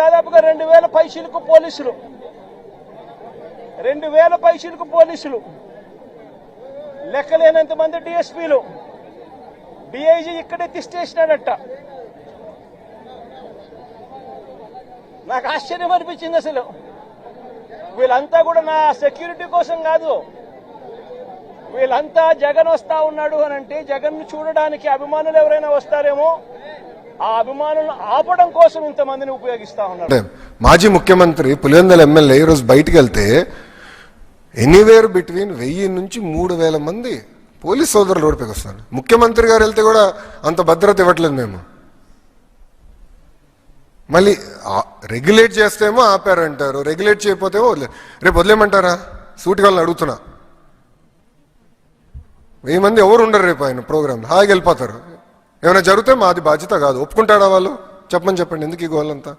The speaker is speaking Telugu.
దాదాపుగా రెండు వేల పైసలకు పోలీసులు. రెండు వేల పైసలకు పోలీసులు. లెక్కలేనంత మంది డిఎస్పీలు. డిఐజీ ఇక్కడే తిష్టేసినాడట. నాకు ఆశ్చర్యం అనిపించింది అసలు. వీళ్ళంతా కూడా నా సెక్యూరిటీ కోసం కాదు. వీళ్ళంతా జగన్ వస్తా ఉన్నాడు అని అంటే జగన్ చూడడానికి అభిమానులు ఎవరైనా వస్తారేమో? ఆ అభిమానులను ఆపడం కోసం ఇంతమందిని ఉపయోగిస్తా ఉన్నారు మాజీ ముఖ్యమంత్రి పులివెందల ఎమ్మెల్యే ఈరోజు బయటికి వెళ్తే ఎనీవేర్ బిట్వీన్ వెయ్యి నుంచి మూడు వేల మంది పోలీస్ సోదరులు రోడ్డుపైకి వస్తున్నారు. ముఖ్యమంత్రి గారు వెళ్తే కూడా అంత భద్రత ఇవ్వట్లేదు మేము. మళ్ళీ రెగ్యులేట్ చేస్తేమో ఆపారంటారు రెగ్యులేట్ చేయకపోతేమో వదిలే రేపు వదిలేమంటారా సూటి వాళ్ళని అడుగుతున్నా. వెయ్యి మంది ఎవరు ఉండరు రేపు ఆయన ప్రోగ్రామ్ హాయిగా వెళ్ళిపోతారు. ఏమైనా జరిగితే మాది బాధ్యత కాదు. ఒప్పుకుంటాడా వాళ్ళు? చెప్పమని చెప్పండి. ఎందుకు ఈ గోళ్ళంతా